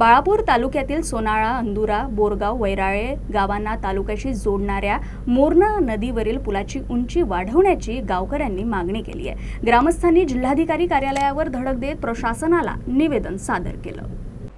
बाळापूर तालुक्यातील सोनाळा अंदुरा बोरगाव वैराळे गावांना तालुक्याशी जोडणाऱ्या मोरणा नदीवरील पुलाची उंची वाढवण्याची गावकऱ्यांनी मागणी केली आहे. ग्रामस्थांनी जिल्हाधिकारी कार्यालयावर धडक देत प्रशासनाला निवेदन सादर केलं.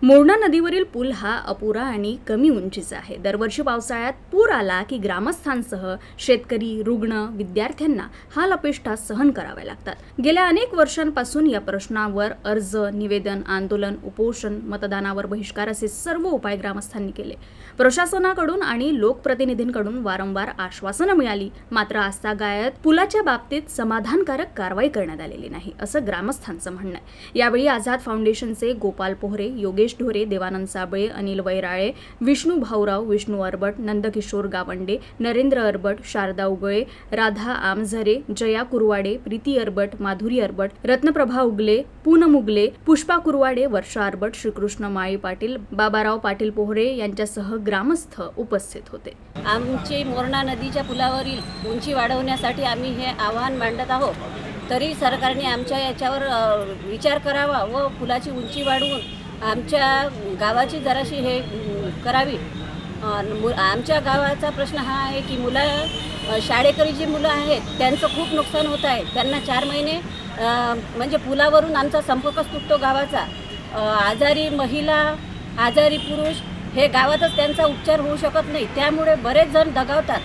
मोरणा नदीवरील पूल हा अपुरा आणि कमी उंचीचा आहे. दरवर्षी पावसाळ्यात पूर आला की ग्रामस्थांसह शेतकरी रुग्ण विद्यार्थ्यांना हा लपेष्टा सहन कराव्या लागतात. गेल्या अनेक वर्षांपासून या प्रश्नावर अर्ज निवेदन आंदोलन उपोषण मतदानावर बहिष्कार असे सर्व उपाय ग्रामस्थांनी केले. प्रशासनाकडून आणि लोकप्रतिनिधींकडून वारंवार आश्वासनं मिळाली मात्र आस्था गायत पुलाच्या बाबतीत समाधानकारक कारवाई करण्यात आलेली नाही असं ग्रामस्थांचं म्हणणं आहे. यावेळी आझाद फाउंडेशनचे गोपाल पोहरे योगेश ढोरे देवानंद साबळे अनिल वैराळे विष्णू भाऊराव विष्णू अरबट नंदकिशोर गावंडे नरेंद्र अरबट शारदा उगळे राधा आमझरे जया कुरवाडे प्रीती अरबट माधुरी अरबट रत्नप्रभा उगले पूनम उगले पुष्पा कुरवाडे वर्षा अरबट श्रीकृष्ण माळी पाटील बाबाराव पाटील पोहरे यांच्यासह ग्रामस्थ उपस्थित होते. आमची मोरणा नदीच्या पुलावरील उंची वाढवण्यासाठी आम्ही हे आव्हान मांडत आहोत. तरी सरकारने आमच्या याच्यावर विचार करावा व पुलाची उंची वाढवून आमच्या गावाची जराशी हे करावी. मु- आमच्या गावाचा प्रश्न हा आहे की मुलं शाळेकरी जी मुलं आहेत त्यांचं खूप नुकसान होत आहे. त्यांना चार महिने म्हणजे पुलावरून आमचा संपर्कच तुटतो गावाचा. आजारी महिला आजारी पुरुष हे गावातच त्यांचा उपचार होऊ शकत नाही. त्यामुळे बरेच जण दगावतात.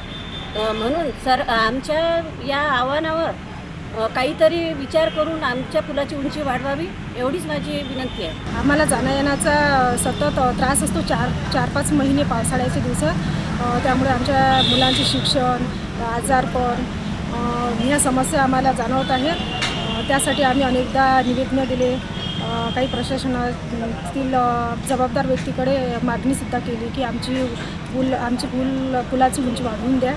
म्हणून सर आमच्या या आव्हानावर काहीतरी विचार करून आमच्या पुलाची उंची वाढवावी एवढीच माझी विनंती आहे. आम्हाला जाण्या येण्याचा सतत त्रास असतो चार चार पाच महिने पावसाळ्याचे दिवसात. त्यामुळे आमच्या मुलांचे शिक्षण आजारपण ह्या समस्या आम्हाला जाणवत आहेत. त्यासाठी आम्ही अनेकदा निवेदनं दिले. काही प्रशासनातील जबाबदार व्यक्तीकडे मागणीसुद्धा केली की आमची पूल आमची पूल पुलाची उंची वाढवून द्या.